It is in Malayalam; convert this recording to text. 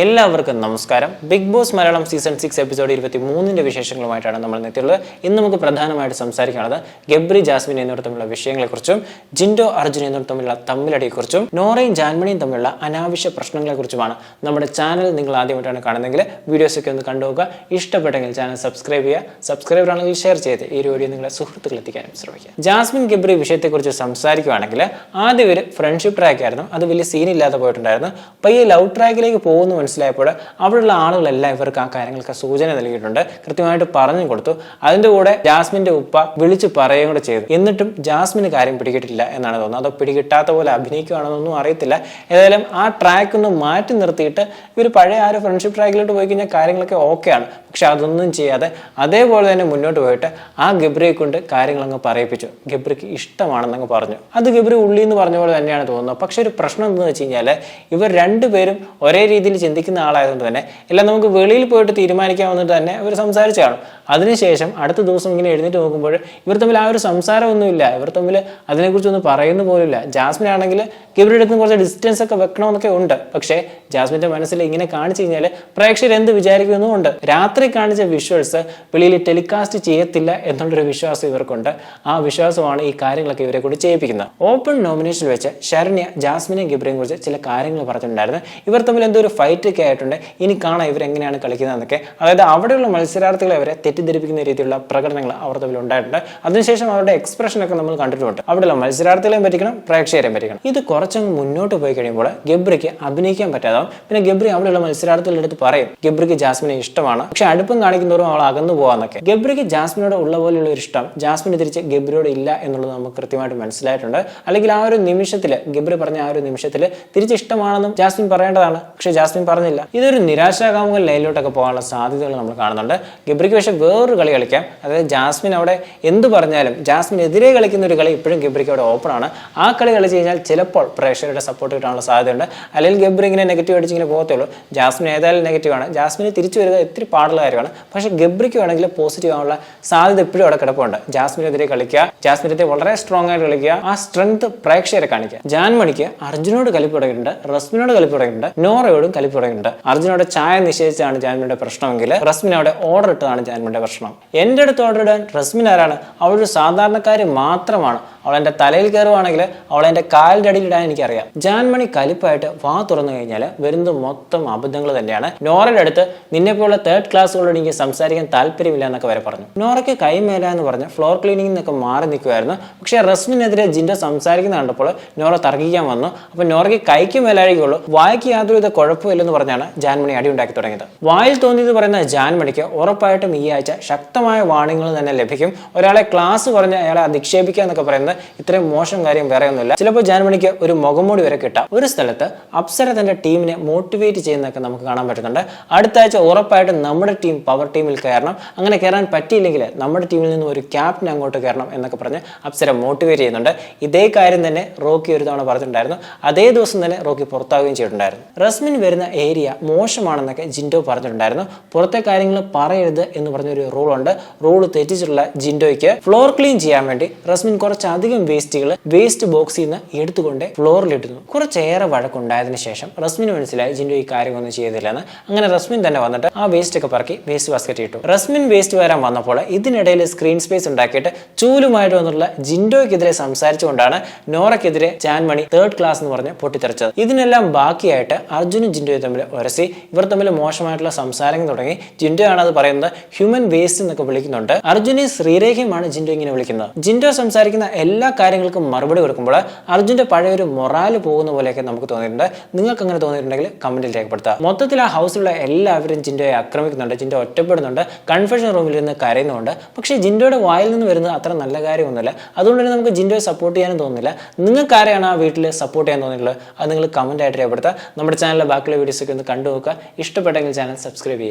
എല്ലാവർക്കും നമസ്കാരം. Bigg Boss Malayalam season six episode ഇരുപത്തി മൂന്നിന്റെ വിശേഷങ്ങളുമായിട്ടാണ് നമ്മൾ എത്തിയുള്ളത് ഇന്ന് നമുക്ക് പ്രധാനമായിട്ട് സംസാരിക്കുന്നത് ഗബ്രി ജാസ്മിൻ എന്നിവർ തമ്മിലുള്ള വിഷയങ്ങളെക്കുറിച്ചും ജിൻഡോ അർജുൻ എന്നിവർ തമ്മിലുള്ള തമ്മിലടിയെക്കുറിച്ചും നോറയും ജാൻമണിയും തമ്മിലുള്ള അനാവശ്യ പ്രശ്നങ്ങളെക്കുറിച്ചുമാണ് നമ്മുടെ ചാനൽ നിങ്ങൾ ആദ്യമായിട്ടാണ് കാണുന്നതെങ്കിൽ വീഡിയോസൊക്കെ ഒന്ന് കണ്ടുപോകുക ഇഷ്ടപ്പെട്ടെങ്കിൽ ചാനൽ സബ്സ്ക്രൈബ് ചെയ്യുക. സബ്സ്ക്രൈബർ ആണെങ്കിൽ ഷെയർ ചെയ്ത് ഈ വീഡിയോ നിങ്ങളുടെ സുഹൃത്തുക്കൾ എത്തിക്കാനും ശ്രമിക്കുക. ജാസ്മിൻ ഗബ്രി വിഷയത്തെക്കുറിച്ച് സംസാരിക്കുകയാണെങ്കിൽ ആദ്യം ഒരു ഫ്രണ്ട്ഷിപ്പ് ട്രാക്ക് ആയിരുന്നു. അത് വലിയ സീനില്ലാതെ പോയിട്ടുണ്ടായിരുന്നു. ഈ ലവ് ട്രാക്കിലേക്ക് പോകുന്നു മനസ്സിലായപ്പോൾ അവിടെയുള്ള ആളുകളെല്ലാം ഇവർക്ക് ആ കാര്യങ്ങൾക്ക് സൂചന നൽകിയിട്ടുണ്ട്. കൃത്യമായിട്ട് പറഞ്ഞു കൊടുത്തു. അതിന്റെ കൂടെ ജാസ്മിന്റെ ഉപ്പ വിളിച്ച് പറയുകയും കൂടെ ചെയ്തു. എന്നിട്ടും ജാസ്മിന് കാര്യം പിടികിട്ടില്ല എന്നാണ് തോന്നുന്നത്. അതോ പിടികിട്ടാത്ത പോലെ അഭിനയിക്കുകയാണെന്നൊന്നും അറിയത്തില്ല. ഏതായാലും ആ ട്രാക്ക് ഒന്ന് മാറ്റി നിർത്തിയിട്ട് ഇവർ പഴയ ആ ഒരു ഫ്രണ്ട്ഷിപ്പ് ട്രാക്കിലോട്ട് പോയി കഴിഞ്ഞാൽ കാര്യങ്ങളൊക്കെ ഓക്കെയാണ് പക്ഷെ അതൊന്നും ചെയ്യാതെ അതേപോലെ തന്നെ മുന്നോട്ട് പോയിട്ട് ആ ഗബ്രിയെ കൊണ്ട് കാര്യങ്ങളങ്ങ് പറയിപ്പിച്ചു. ഗബ്രിക്ക് ഇഷ്ടമാണെന്നങ്ങ് പറഞ്ഞു. അത് ഗബ്രി ഉള്ളി എന്ന് പറഞ്ഞ പോലെ തന്നെയാണ് തോന്നുന്നത്. പക്ഷെ ഒരു പ്രശ്നം എന്താണെന്ന് വെച്ച് കഴിഞ്ഞാൽ ഇവർ രണ്ടുപേരും ഒരേ രീതിയിൽ ചിന്തിക്കുന്ന ആളായതുകൊണ്ട് തന്നെ എല്ലാം നമുക്ക് വെളിയിൽ പോയിട്ട് തീരുമാനിക്കാവുന്നിട്ട് തന്നെ ഇവർ സംസാരിച്ചു കാണും. അതിനുശേഷം അടുത്ത ദിവസം ഇങ്ങനെ എഴുന്നേറ്റ് നോക്കുമ്പോൾ ഇവർ തമ്മിൽ ആ ഒരു സംസാരമൊന്നുമില്ല. ഇവർ തമ്മിൽ അതിനെക്കുറിച്ചൊന്നും പറയുന്നു പോലുമില്ല. ജാസ്മിൻ ആണെങ്കിൽ ഗബ്രിയുടെ അടുത്ത് കുറച്ച് ഡിസ്റ്റൻസ് ഒക്കെ വെക്കണമെന്നൊക്കെ ഉണ്ട്. പക്ഷേ ജാസ്മിന്റെ മനസ്സിൽ ഇങ്ങനെ കാണിച്ചു കഴിഞ്ഞാൽ പ്രേക്ഷകർ എന്ത് വിചാരിക്കുമെന്നും ഉണ്ട് രാത്രി കാണിച്ച വിഷ്വൽസ് വെളിയിൽ ടെലികാസ്റ്റ് ചെയ്യത്തില്ല എന്നുള്ളൊരു വിശ്വാസം ഇവർക്കുണ്ട്. ആ വിശ്വാസമാണ് ഈ കാര്യങ്ങളൊക്കെ ഇവരെ കൂടി ചെയ്യിപ്പിക്കുന്നത്. ഓപ്പൺ നോമിനേഷൻ വെച്ച് ശരണ്യ ജാസ്മിനെയും ഗിബ്രയും കുറിച്ച് ചില കാര്യങ്ങൾ പറഞ്ഞിട്ടുണ്ടായിരുന്നു. ഇവർ തമ്മിൽ എന്തോ ഒരു ഫൈറ്റ് ഒക്കെ ആയിട്ടുണ്ട് ഇനി കാണാം ഇവരെങ്ങനെയാണ് കളിക്കുന്നത് എന്നൊക്കെ അതായത് അവിടെയുള്ള മത്സരാർത്ഥികളെ അവരെ തെറ്റിദ്ധരിപ്പിക്കുന്ന രീതിയിലുള്ള പ്രകടനങ്ങൾ അവർ തമ്മിൽ ഉണ്ടായിട്ടുണ്ട്. അതിനുശേഷം അവരുടെ എക്സ്പ്രഷൻ ഒക്കെ നമ്മൾ കണ്ടിട്ടുണ്ട്. അവിടെയുള്ള മത്സരാർത്ഥികളെയും പറ്റിക്കണം പ്രേക്ഷകരെയും പറ്റിക്കണം ഇത് കുറച്ചങ്ങ് മുന്നോട്ട് പോയി കഴിയുമ്പോൾ ഗബ്രിക്ക് അഭിനയിക്കാൻ പറ്റാതാവും. പിന്നെ ഗബ്രി അവിടെയുള്ള മത്സരാർത്ഥികളുടെ അടുത്ത് പറയും ഗബ്രിക്ക് ജാസ്മിനെ ഇഷ്ടമാണ്. പക്ഷെ അടുപ്പം കാണിക്കുന്നതോറും അവൾ അകന്നു പോകാന്നൊക്കെ ഗബ്രിക്ക് ജാസ്മിനോട് ഉള്ള പോലെയുള്ള ഒരു ഇഷ്ടം ജാസ്മിന് തിരിച്ച് ഗബ്രിയോട് ഇല്ല എന്നുള്ളത് നമുക്ക് കൃത്യമായിട്ട് മനസ്സിലായിട്ടുണ്ട്. അല്ലെങ്കിൽ ആ ഒരു നിമിഷത്തിൽ ഗബ്രി പറഞ്ഞ ആ ഒരു നിമിഷത്തിൽ തിരിച്ച് ഇഷ്ടമാണെന്നും ജാസ്മിൻ പറയേണ്ടതാണ്. പക്ഷെ ജാസ്മിൻ പറഞ്ഞില്ല. ഇതൊരു നിരാശാകാമുക ലൈനിലോട്ടൊക്കെ പോകാനുള്ള സാധ്യതകൾ നമ്മൾ കാണുന്നുണ്ട്. ഗബ്രിക്ക് പക്ഷേ വേറൊരു കളി കളിക്കാം. അതായത് ജാസ്മിൻ അവിടെ എന്ത് പറഞ്ഞാലും ജാസ്മിൻ എതിരെ കളിക്കുന്ന ഒരു കളി ഇപ്പോഴും ഗബ്രിക്ക് അവിടെ ഓപ്പൺ ആണ്. ആ കളി കളിച്ച് കഴിഞ്ഞാൽ ചിലപ്പോൾ പ്രേക്ഷകരുടെ സപ്പോർട്ട് കിട്ടാനുള്ള സാധ്യതയുണ്ട്. അല്ലെങ്കിൽ ഗബ്രി ഇങ്ങനെ നെഗറ്റീവ് അടിച്ച് ഇങ്ങനെ പോകത്തുള്ളൂ ജാസ്മിൻ ഏതായാലും നെഗറ്റീവാണ് ജാസ്മിന് തിരിച്ചു വരിക ഇത്തിരി പാടുള്ള കാര്യമാണ്. പക്ഷേ ഗബ്രിക്ക് വേണമെങ്കിൽ പോസിറ്റീവ് ആവാനുള്ള സാധ്യത ഇപ്പോഴും അവിടെ കിടപ്പുണ്ട്. ജാസ്മിനെതിരെ കളിക്കുക ജാസ്മിനെതിരെ വളരെ സ്ട്രോങ് ആയിട്ട് കളിക്കുക ആ സ്ട്രെങ്ത് പ്രേക്ഷകരെ കാണിക്കുക. ജാൻമണിക്ക് അർജുനോട് കലിപ്പ് തുടങ്ങിയിട്ടുണ്ട് റസ്മിനോട് കലിപ്പ് തുടങ്ങിയിട്ടുണ്ട് നോറയോടും കലിപ്പ് തുടങ്ങിയിട്ടുണ്ട് അർജുനോട് ചായ നിഷേധിച്ചാണ് ജാൻമിന്റെ പ്രശ്നമെങ്കിൽ റസ്മിനോട് ഓർഡർ ഇട്ടതാണ് ജാൻമിന്റെ പ്രശ്നം. എന്റെ അടുത്ത് ഓർഡർ ഇടാൻ റസ്മിൻ ആരാണ്? അവളൊരു സാധാരണക്കാരി മാത്രമാണ്. അവൾ എന്റെ തലയിൽ കയറുവാണെങ്കിൽ അവൾ എന്റെ കാലിന്റെ അടിയിൽ ഇടാൻ എനിക്കറിയാം. ജാൻമണി കലിപ്പായിട്ട് വാ തുറന്നു കഴിഞ്ഞാൽ വരുന്നത് മൊത്തം അബദ്ധങ്ങൾ തന്നെയാണ്. നോറയുടെ അടുത്ത് നിന്നെ പോലുള്ള തേർഡ് ക്ലാസ്സുകളോട് എനിക്ക് സംസാരിക്കാൻ താല്പര്യമില്ല എന്നൊക്കെ വരെ പറഞ്ഞു. നോറയ്ക്ക് കൈമേല എന്ന് പറഞ്ഞ് ഫ്ലോർ ക്ലീനിങ്ങിൽ നിന്നൊക്കെ മാറി നിൽക്കുമായിരുന്നു പക്ഷേ റസ്മിനെതിരെ ജിൻഡോ സംസാരിക്കുന്ന കണ്ടപ്പോൾ നോറ തർക്കിക്കാൻ വന്നു. അപ്പോൾ നോറയ്ക്ക് കൈക്ക് മേലാഴിക്കുള്ളൂ വായിക്ക് യാതൊരുവിധ കുഴപ്പമില്ലെന്ന് പറഞ്ഞാണ് ജാൻമണി അടി ഉണ്ടാക്കി തുടങ്ങിയത്. വായിൽ തോന്നിയത് പറയുന്ന ജാൻമണിക്ക് ഉറപ്പായിട്ടും ഈ ആഴ്ച ശക്തമായ വാണിങ്ങൾ തന്നെ ലഭിക്കും. ഒരാളെ ക്ലാസ് പറഞ്ഞ് അയാളെ അധിക്ഷേപിക്കുക എന്നൊക്കെ പറയുന്നത് ഇത്രയും മോശം കാര്യം വേറെ ഒന്നുമില്ല. ചിലപ്പോൾ ജാൻമണിക്ക് ഒരു മുഖംമൂടി വരെ കിട്ടാം. ഒരു സ്ഥലത്ത് അപ്സര തന്റെ ടീമിനെ മോട്ടിവേറ്റ് ചെയ്യുന്നതൊക്കെ നമുക്ക് കാണാൻ പറ്റുന്നുണ്ട്. അടുത്ത ആഴ്ച ഉറപ്പായിട്ടും നമ്മുടെ ടീം പവർ ടീമിൽ കയറണം. അങ്ങനെ കയറാൻ പറ്റിയില്ലെങ്കിൽ നമ്മുടെ ടീമിൽ നിന്ന് ഒരു ക്യാപ്റ്റൻ അങ്ങോട്ട് കയറണം എന്നൊക്കെ പറഞ്ഞ് അപ്സര മോട്ടിവേറ്റ് ചെയ്യുന്നുണ്ട്. ഇതേ കാര്യം തന്നെ റോക്കി ഒരു തവണ പറഞ്ഞിട്ടുണ്ടായിരുന്നു. അതേ ദിവസം തന്നെ റോക്കി പുറത്താവുകയും ചെയ്തിട്ടുണ്ടായിരുന്നു. റസ്മിൻ വരുന്ന ഏരിയ മോശമാണെന്നൊക്കെ ജിൻഡോ പറഞ്ഞിട്ടുണ്ടായിരുന്നു. പുറത്തെ കാര്യങ്ങൾ പറയരുത് എന്ന് പറഞ്ഞൊരു റൂൾ ഉണ്ട് റൂൾ തെറ്റിച്ചിട്ടുള്ള ജിൻഡോയ്ക്ക് ഫ്ലോർ ക്ലീൻ ചെയ്യാൻ വേണ്ടി റസ്മിൻ കുറച്ചധികം വേസ്റ്റുകൾ വേസ്റ്റ് ബോക്സിൽ നിന്ന് എടുത്തുകൊണ്ട് ഫ്ലോറിലിട്ടുന്നു കുറച്ചേറെ വഴക്കുണ്ടായതിനു ശേഷം റസ്മിന് മനസ്സിലായി ജിൻഡോ ഈ കാര്യമൊന്നും ചെയ്തില്ലെന്ന്. അങ്ങനെ റസ്മിൻ തന്നെ വന്നിട്ട് ആ വേസ്റ്റ് ഒക്കെ പറക്കി വേസ്റ്റ് ബാസ്ക്കറ്റ് ഇട്ടു. റസ്മിൻ വേസ്റ്റ് വരാൻ വന്നപ്പോൾ ഇതിനിടയിൽ സ്ക്രീൻ സ്പേസ് ഉണ്ടാക്കിയിട്ട് ചൂലുമായിട്ട് വന്നിട്ടുള്ള ജിൻഡോയ്ക്കെതിരെ സംസാരിച്ചുകൊണ്ടാണ് നോറയ്ക്കെതിരെ ചാൻമണി തേർഡ് ക്ലാസ് എന്ന് പറഞ്ഞ് പൊട്ടിത്തെറിച്ചത്. ഇതിനെല്ലാം ബാക്കിയായിട്ട് അർജുനും ജിൻഡോയും തമ്മിൽ ഉരസി. ഇവർ തമ്മിൽ മോശമായിട്ടുള്ള സംസാരങ്ങൾ തുടങ്ങി. ജിൻഡോ ആണ് അത് പറയുന്നത്. ഹ്യൂമൻ വേസ്റ്റ് എന്നൊക്കെ വിളിക്കുന്നുണ്ട്. അർജുനെ ശ്രീരേഖയുമാണ് ജിൻഡോ ഇങ്ങനെ വിളിക്കുന്നത്. ജിൻഡോ സംസാരിക്കുന്ന എല്ലാ കാര്യങ്ങൾക്കും മറുപടി കൊടുക്കുമ്പോൾ അർജുന്റെ പഴയ ഒരു മൊറാൽ പോകുന്ന പോലെയൊക്കെ നമുക്ക് തോന്നിയിട്ടുണ്ട്. നിങ്ങൾക്ക് അങ്ങനെ തോന്നിയിട്ടുണ്ടെങ്കിൽ കമന്റിൽ രേഖപ്പെടുത്താം മൊത്തത്തിൽ ആ ഹൗസിലുള്ള എല്ലാവരും ജിൻഡോയെ ആക്രമിക്കുന്നുണ്ട്. ജിൻഡോ ഒറ്റപ്പെടുന്നുണ്ട്. കൺഫെഷൻ റൂമിൽ നിന്ന് കരയുന്നുണ്ട് പക്ഷേ ജിൻഡോയുടെ വായിൽ നിന്ന് വരുന്നത് അത്ര നല്ല കാര്യമൊന്നുമില്ല. അതുകൊണ്ട് തന്നെ നമുക്ക് ജിൻഡോയെ സപ്പോർട്ട് ചെയ്യാനും തോന്നുന്നില്ല. നിങ്ങൾക്ക് ആരെയാണ് ആ വീട്ടിൽ സപ്പോർട്ട് ചെയ്യാൻ തോന്നിയിട്ടുള്ളത്? അത് നിങ്ങൾ കമന്റ് ആയിട്ട് രേഖപ്പെടുത്തുക. നമ്മുടെ ചാനലിലെ ബാക്കിയുള്ള വീഡിയോസ് ഒക്കെ ഒന്ന് കണ്ടു നോക്കുക ഇഷ്ടപ്പെട്ടെങ്കിൽ ചാനൽ സബ്സ്ക്രൈബ് ചെയ്യുക.